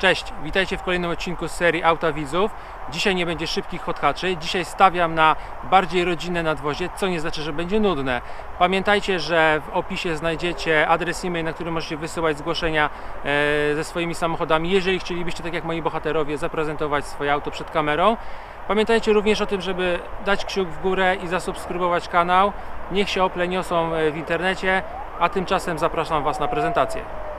Cześć, witajcie w kolejnym odcinku z serii Auta Widzów. Dzisiaj nie będzie szybkich odhaczy, dzisiaj stawiam na bardziej rodzinne nadwozie, co nie znaczy, że będzie nudne. Pamiętajcie, że w opisie znajdziecie adres e-mail, na który możecie wysyłać zgłoszenia e, ze swoimi samochodami, jeżeli chcielibyście, tak jak moi bohaterowie, zaprezentować swoje auto przed kamerą. Pamiętajcie również o tym, żeby dać kciuk w górę i zasubskrybować kanał. Niech się Ople niosą e, w internecie, a tymczasem zapraszam Was na prezentację.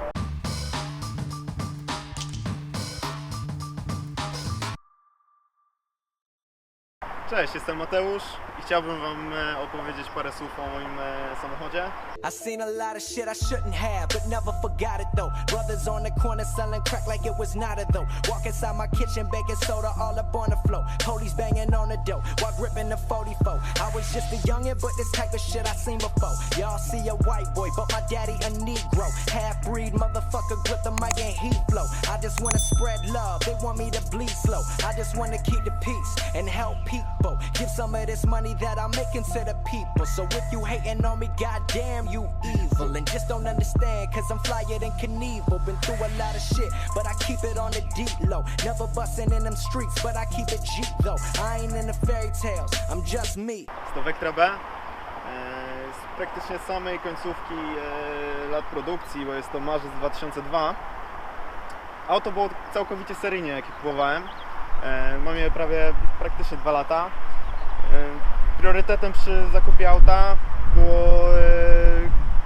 Cześć, jestem Mateusz i chciałbym Wam e, opowiedzieć parę słów o moim e, samochodzie. I seen a lot of shit I shouldn't have, but never forgot it though. Brothers on the corner selling crack like it was not a though. Walk inside my kitchen, baking soda all up on the floor. Police banging on the door while gripping the 44. I was just a youngin', but this type of shit I seen before. Y'all see a white boy, but my daddy a Negro. Half breed motherfucker grip the mic and heat flow. I just wanna spread love, they want me to bleed slow. I just wanna keep the peace and help people. Give some of this money that I'm making to the people. So if you hating on me, goddamn you evil. And just don't understand, cause I'm flyer than Knievel. Been through a lot of shit, but I keep it on the deep low. Never busting in them streets, but I keep it though. I ain't in the fairy tales, I'm just me. E, Z praktycznie samej końcówki e, lat produkcji, bo jest to marzec 2002. Auto było całkowicie seryjnie, jakie kupowałem. E, Mam je prawie praktycznie 2 lata. E, Priorytetem przy zakupie auta było e,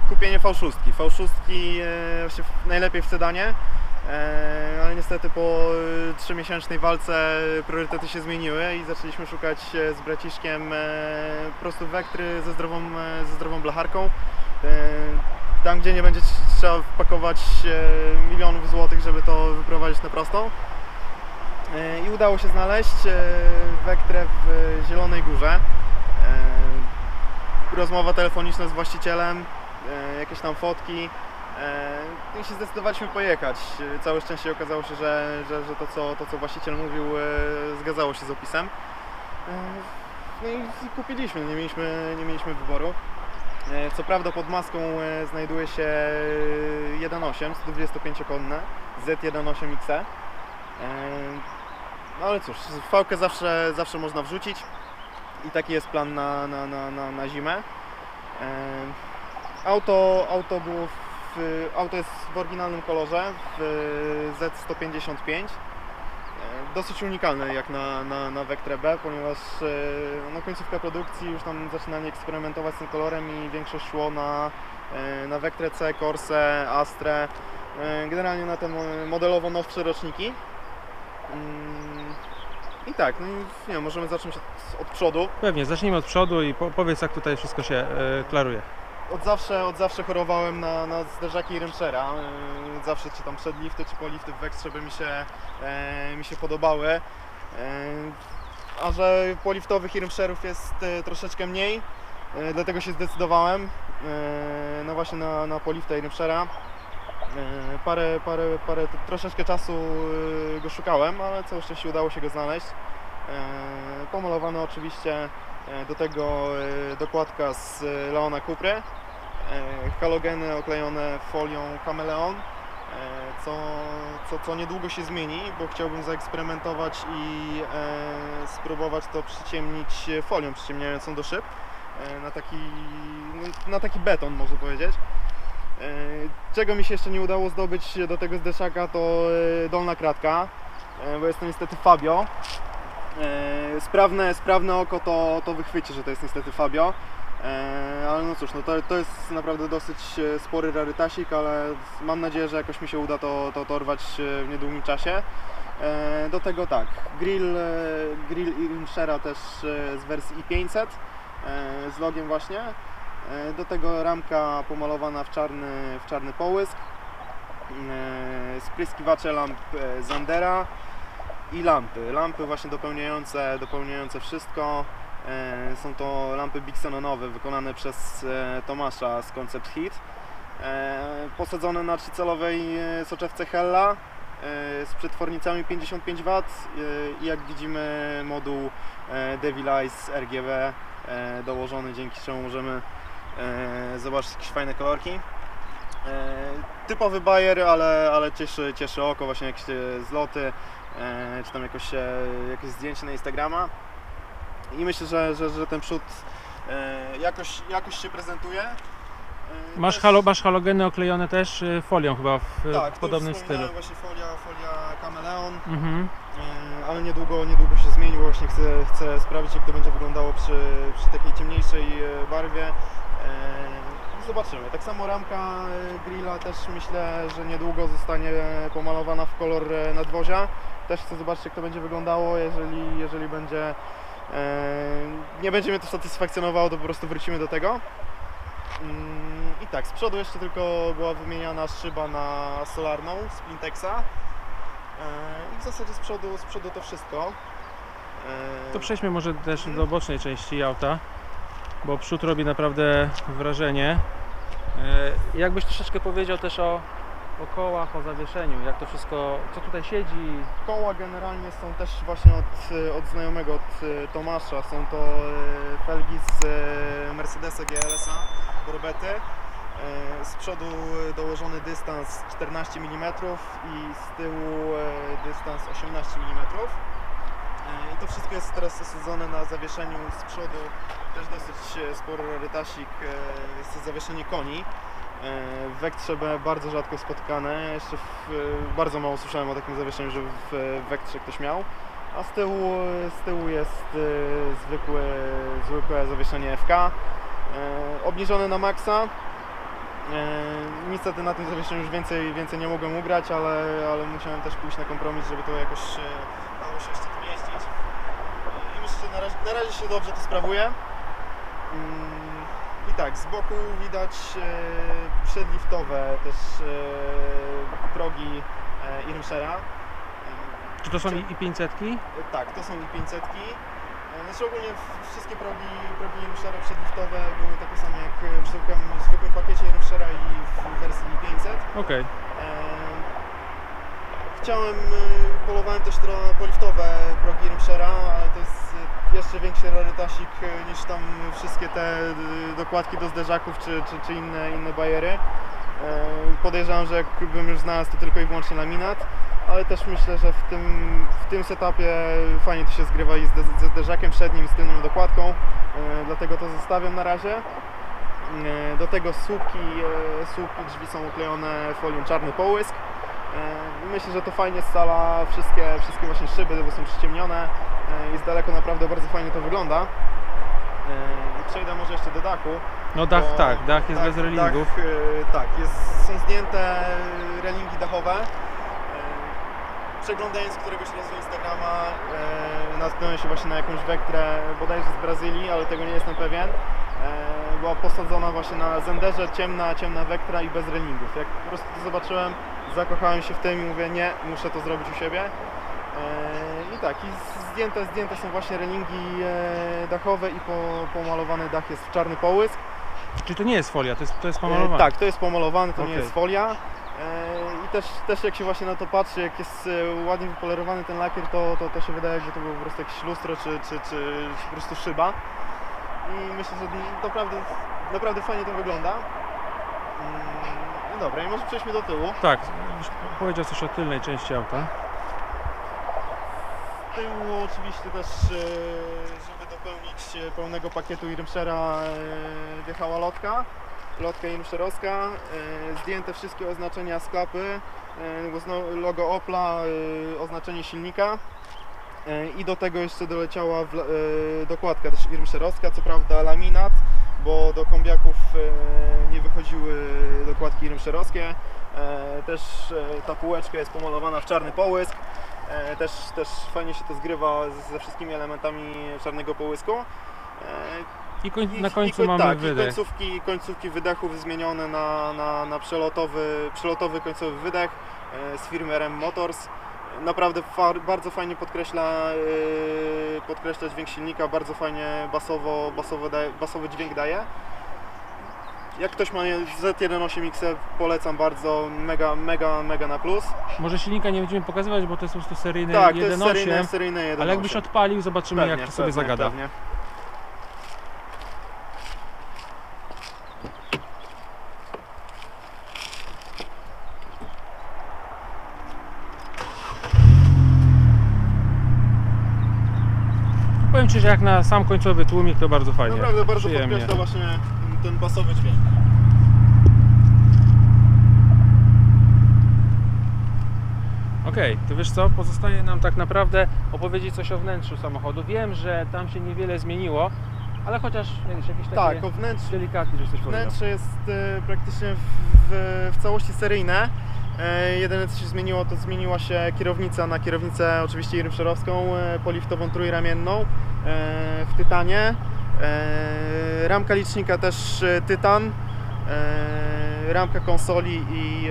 kupienie V6. V6 e, właśnie w- najlepiej w sedanie, ale niestety po 3-miesięcznej walce priorytety się zmieniły i zaczęliśmy szukać z braciszkiem prostu Wektry ze zdrową, ze zdrową blacharką. Tam, gdzie nie będzie tr- trzeba wpakować milionów złotych, żeby to wyprowadzić na prostą. E, I udało się znaleźć e, Vectrę w Zielonej Górze. E, Rozmowa telefoniczna z właścicielem, e, jakieś tam fotki. E, I się zdecydowaliśmy pojechać. E, Całe szczęście okazało się, że, że, że to, co, to, co właściciel mówił, e, zgadzało się z opisem. E, No i, kupiliśmy, nie mieliśmy, nie mieliśmy wyboru. E, Co prawda pod maską e, znajduje się 1.8, 125-konne Z1.8XE. E, No ale cóż, fałkę zawsze, zawsze można wrzucić i taki jest plan na, na, na, na, na zimę. E, Auto, auto było w, auto jest w oryginalnym kolorze w Z155. E, Dosyć unikalne jak na, na, na Vectre B, ponieważ e, no, końcówka produkcji już tam zaczynali eksperymentować z tym kolorem i większość szło na, na Vectre C, Corse, Astre, generalnie na te mo- modelowo nowsze roczniki. I tak, no i nie wiem, możemy zacząć od, od przodu. Pewnie, zacznijmy od przodu i po, powiedz jak tutaj wszystko się e, klaruje. Od zawsze, od zawsze chorowałem na, na zderzaki Rymszera. Yy, Zawsze czy tam przedlifty, czy polifty w Vextrze by mi się, e, mi się podobały. E, a że poliftowych i Rymszerów jest e, troszeczkę mniej, e, dlatego się zdecydowałem e, no właśnie na, na polifta i Rymszera. E, Parę, parę, parę, troszeczkę czasu e, go szukałem, ale całe szczęście udało się go znaleźć. E, Pomalowany oczywiście Do tego dokładka z Leona Kupry, halogeny oklejone folią Kameleon, co, co, co niedługo się zmieni, bo chciałbym zaeksperymentować i spróbować to przyciemnić folią przyciemniającą do szyb na taki, no, na taki beton można powiedzieć. E, Czego mi się jeszcze nie udało zdobyć do tego zderzaka to e, dolna kratka, e, bo jest to niestety Fabio. Sprawne, sprawne oko to, to wychwyci, że to jest niestety Fabio. Ale no cóż, no to, to jest naprawdę dosyć spory rarytasik, ale mam nadzieję, że jakoś mi się uda to, to dorwać e, w niedługim czasie. Do tego tak, grill, grill Irmshera też z wersji i500 e, z logiem właśnie. E, do tego ramka pomalowana w czarny, w czarny połysk. E, spryskiwacze lamp e, Zandera i lampy. Lampy właśnie dopełniające, dopełniające wszystko. Są to lampy Bixenonowe wykonane przez Tomasza z Concept. E, Posadzone na trzycelowej soczewce Hella z przetwornicami 55 W e, i jak widzimy moduł Devil Eyes RGB dołożony, dzięki czemu możemy zobaczyć jakieś fajne kolorki. typowy bajer, ale, ale cieszy, cieszy oko, właśnie jakieś e, zloty, e, czy tam jakoś, e, jakieś zdjęcie na Instagrama. I myślę, że, że, że ten przód e, jakoś, jakoś się prezentuje. E, Masz, też- halo, masz halogeny oklejone też folią chyba w tak, podobnym stylu. właśnie folia, folia kameleon, Mhm. e, ale niedługo, niedługo się zmieni, bo właśnie chcę, chcę sprawdzić jak to będzie wyglądało przy, przy takiej ciemniejszej e, barwie. E, i Zobaczymy. Tak samo ramka e, grilla też myślę, że niedługo zostanie pomalowana w kolor e, nadwozia. Też chcę zobaczyć jak to będzie wyglądało, jeżeli, jeżeli będzie e, nie będzie mnie to satysfakcjonowało, to po prostu wrócimy do tego. Mm, I tak, z przodu jeszcze tylko była wymieniana szyba na solarną z Plintexa. E, I w zasadzie z przodu, z przodu to wszystko. E, To przejdźmy może też do bocznej części auta, bo przód robi naprawdę wrażenie. E, Jakbyś troszeczkę powiedział też o, o kołach, o zawieszeniu, jak to wszystko, co tutaj siedzi. Koła generalnie są też właśnie od, od znajomego, od e, Tomasza. Są to e, felgi z e, Mercedesa GLS-a, Borbety. E, Z przodu e, dołożony dystans 14 mm i z tyłu e, dystans 18 mm. E, I to wszystko jest teraz osadzone na zawieszeniu z przodu. Też dosyć e, spory rarytasik, e, jest to zawieszenie koni. E, W Wektrze B bardzo rzadko spotykane. Jeszcze w, e, bardzo mało słyszałem o takim zawieszeniu, że w Wektrze ktoś miał. A z tyłu, z tyłu jest e, zwykłe, zwykłe zawieszenie FK. E, Obniżone na maksa. E, Niestety na tym zawieszeniu już więcej, więcej nie mogłem ugrać, ale, ale musiałem też pójść na kompromis, żeby to jakoś e, dało się jeszcze tym jeździć. E, I myślę, że na razie, się dobrze to sprawuje. Mm, I tak, z boku widać e, przedliftowe też e, progi e, Irmschera. E, Czy to są i 500? tak, to są i 500. Znaczy ogólnie wszystkie progi, progi Irmschera przedliftowe były takie same jak w zwykłym, w zwykłym pakiecie Irmschera i w wersji 500. Okej. Eee, Chciałem, polowałem też na poliftowe progi Rimshera, ale to jest jeszcze większy rarytasik e, niż tam wszystkie te e, dokładki do zderzaków czy, czy, czy inne, inne bajery. Eee, Podejrzewam, że jakbym już znalazł to tylko i wyłącznie laminat, ale też myślę, że w tym, w tym setupie fajnie to się zgrywa i ze zderzakiem przednim i z tylną dokładką, e, dlatego to zostawiam na razie. E, Do tego słupki, e, słupki drzwi są uklejone folią czarny połysk. E, Myślę, że to fajnie scala wszystkie, wszystkie właśnie szyby, bo są przyciemnione e, i z daleko naprawdę bardzo fajnie to wygląda. E, i Przejdę może jeszcze do dachu. No dach bo- tak, dach jest bez relingów. Dach, e, tak, jest, są zdjęte relingi dachowe. Przeglądając któregoś razu Instagrama natknąłem się właśnie na jakąś wektrę bodajże z Brazylii, ale tego nie jestem pewien. Była posadzona właśnie na zenderze ciemna, ciemna wektra i bez relingów. Jak po prostu to zobaczyłem, zakochałem się w tym i mówię nie, muszę to zrobić u siebie. E, I tak, i zdjęte, zdjęte są właśnie relingi e, dachowe i po, pomalowany dach jest w czarny połysk. Czy to nie jest folia, to jest, to jest E, pomalowane? Tak, to jest pomalowane, to nie Okej. jest folia. I też, też jak się właśnie na to patrzy, jak jest ładnie wypolerowany ten lakier, to, to, to się wydaje, jakby to było po prostu jakieś lustro czy, czy, czy, czy po prostu szyba. I myślę, że naprawdę, naprawdę fajnie to wygląda. Mm, No dobra, i może przejdźmy do tyłu. Tak, już powiedział coś o tylnej części auta. Tyłu oczywiście też, e, żeby dopełnić e, pełnego pakietu Irmschera e, wjechała lotka. Lotka Irmscherowska, e, zdjęte wszystkie oznaczenia z klapy, logo Opla, oznaczenie silnika. I do tego jeszcze doleciała dokładka też Irmscherowska, co prawda laminat, bo do kombiaków nie wychodziły dokładki Irmscherowskie. E, Też ta półeczka jest pomalowana w czarny połysk. E, Też, też fajnie się to zgrywa ze wszystkimi elementami czarnego połysku. E, I koń, i- na końcu i, mamy tak, I wydech. końcówki, końcówki wydechów zmienione na, na, na przelotowy, przelotowy końcowy wydech e, z firmy RM Motors. Naprawdę bardzo fajnie podkreśla, podkreśla dźwięk silnika, bardzo fajnie basowo, basowo basowy dźwięk daje. Jak ktoś ma Z1.8X polecam bardzo, mega, mega, mega na plus. Może silnika nie będziemy pokazywać, bo to jest po prostu seryjny Tak, to jest 1.8, seryjne, seryjne 1.8. ale jakbyś odpalił, zobaczymy jak to sobie zagada. Pewnie. Jak na sam końcowy tłumik to bardzo fajnie. Naprawdę bardzo Przyjemnie. podkreśla właśnie ten basowy dźwięk. Okej, to wiesz co, pozostaje nam tak naprawdę opowiedzieć coś o wnętrzu samochodu. Wiem, że tam się niewiele zmieniło, ale chociaż wiesz, jakieś takie Tak, o delikatnie, żeś coś wnętrze jest e, praktycznie w, w, w całości seryjne. E, jedyne co się zmieniło, to zmieniła się kierownica na kierownicę oczywiście irmszerowską, e, poliftową trójramienną w tytanie. E, ramka licznika też e, tytan. E, ramka konsoli i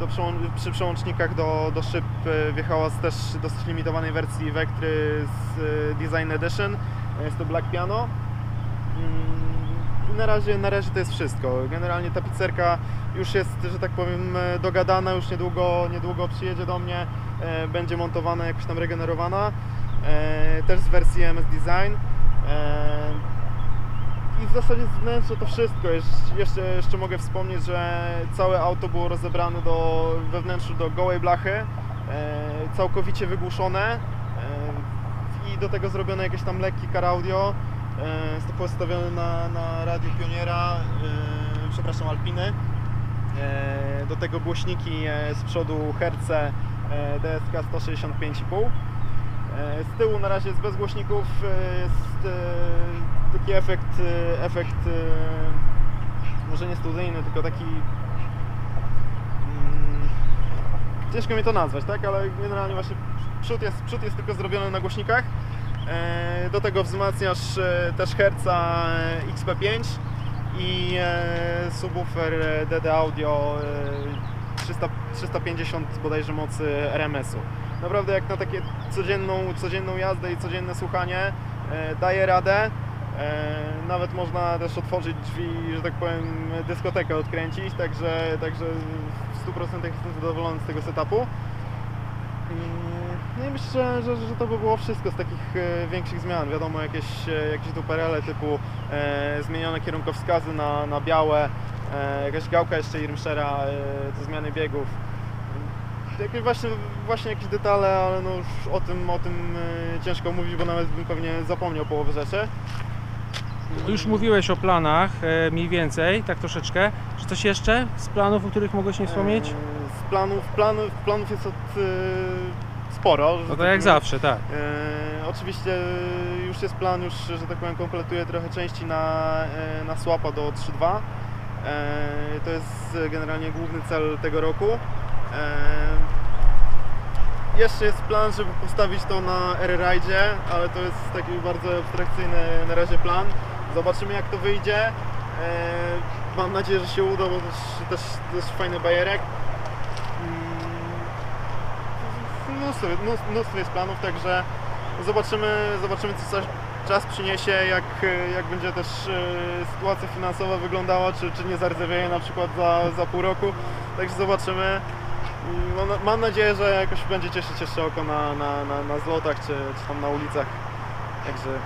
do przy przełącznikach do, do szyb wjechała z też dosyć limitowanej wersji Vectry z Design Edition. Jest to Black Piano. Mm, na razie, na razie to jest wszystko. Generalnie tapicerka już jest, że tak powiem, dogadana, już niedługo, niedługo przyjedzie do mnie, będzie montowana, jakoś tam regenerowana. E, też z wersji MS Design. E, i w zasadzie z wnętrza to wszystko. Jesz- Jeszcze, jeszcze mogę wspomnieć, że całe auto było rozebrane do, we wnętrzu do gołej blachy, e, całkowicie wygłuszone i do tego zrobione jakieś tam lekki car audio. E, postawione na, na radiu Pioniera, przepraszam, Alpiny. Do tego głośniki z przodu Herce DSK 165,5. E, Z tyłu na razie jest bez głośników, e, jest e, taki efekt, efekt może nie studyjny, tylko taki mm, ciężko mi to nazwać, tak, ale generalnie właśnie przód jest, przód jest tylko zrobiony na głośnikach. Do tego wzmacniasz też Herca e, XP5 i subwoofer DD Audio e, 300, 350 bodajże mocy RMS-u. Naprawdę jak na takie codzienną, codzienną jazdę i codzienne słuchanie e, daje radę. E, Nawet można też otworzyć drzwi, że tak powiem, dyskotekę odkręcić, także, także w 100% jestem zadowolony z tego setupu. No i myślę, że, że, to by było wszystko z takich e, większych zmian. Wiadomo, jakieś, jakieś duperele typu e, zmienione kierunkowskazy na, na białe, e, jakaś gałka jeszcze Irmschera e, zmiany biegów. Jakieś właśnie, właśnie jakieś detale, ale no już o tym, o tym e, ciężko mówić, bo nawet bym pewnie zapomniał połowę rzeczy. Już mówiłeś o planach e, mniej więcej, tak troszeczkę. Czy coś jeszcze z planów, o których mogłeś nie wspomnieć? E, Z planów, planów, planów jest od, sporo. No to tak jak zawsze, tak. E, oczywiście już jest plan, już, że tak powiem, kompletuję trochę części na, e, na swapa do 3.2. E, to jest generalnie główny cel tego roku. Jeszcze jest plan, żeby postawić to na R-Ride, ale to jest taki bardzo abstrakcyjny na razie plan. Zobaczymy jak to wyjdzie. Mam nadzieję, że się uda, bo też, też, też fajny bajerek. Mm, mnóstwo, mnóstwo- jest planów, także zobaczymy, zobaczymy co czas przyniesie, jak, jak będzie też e, sytuacja finansowa wyglądała, czy, czy nie zardzewieje na przykład za, za pół roku, także zobaczymy. I Mam, mam nadzieję, że jakoś będzie cieszyć jeszcze oko na, na, na, na złotach, czy, czy tam na ulicach, także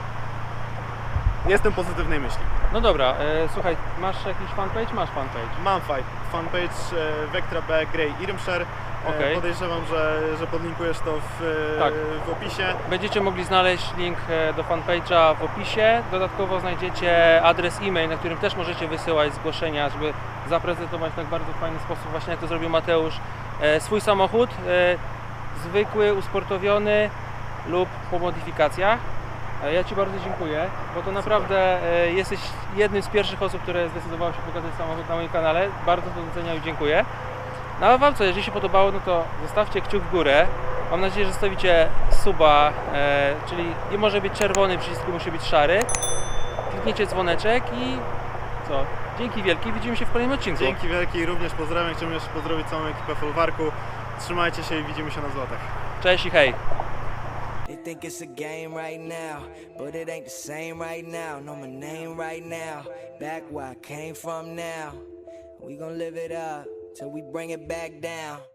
jestem pozytywnej myśli. No dobra, e, słuchaj, masz jakiś fanpage? Masz fanpage. Mam fight, fanpage e, Vectra B Grey Irmscher. E, Okej. Podejrzewam, że, że podlinkujesz to w, e, Tak. w opisie. Będziecie mogli znaleźć link e, do fanpage'a w opisie. Dodatkowo znajdziecie adres e-mail, na którym też możecie wysyłać zgłoszenia, żeby zaprezentować w tak bardzo fajny sposób, właśnie jak to zrobił Mateusz, swój samochód. Zwykły, usportowiony lub po modyfikacjach. Ja Ci bardzo dziękuję, bo to naprawdę e, jesteś jednym z pierwszych osób, które zdecydowały się pokazać samochód na moim kanale. Bardzo to doceniam i dziękuję. No a Wam co, jeżeli się podobało, no to zostawcie kciuk w górę. Mam nadzieję, że zostawicie suba, e, czyli nie może być czerwony, przycisk musi być szary. Klikniecie dzwoneczek i co? Dzięki wielkie, widzimy się w kolejnym odcinku. Dzięki wielkie i również pozdrawiam. Chciałbym jeszcze pozdrowić całą ekipę Folwarku. Trzymajcie się i widzimy się na złotach. Cześć i hej! They think it's a game right now, but it ain't the same right now. Know my name right now, back where I came from now. We gon' live it up till we bring it back down.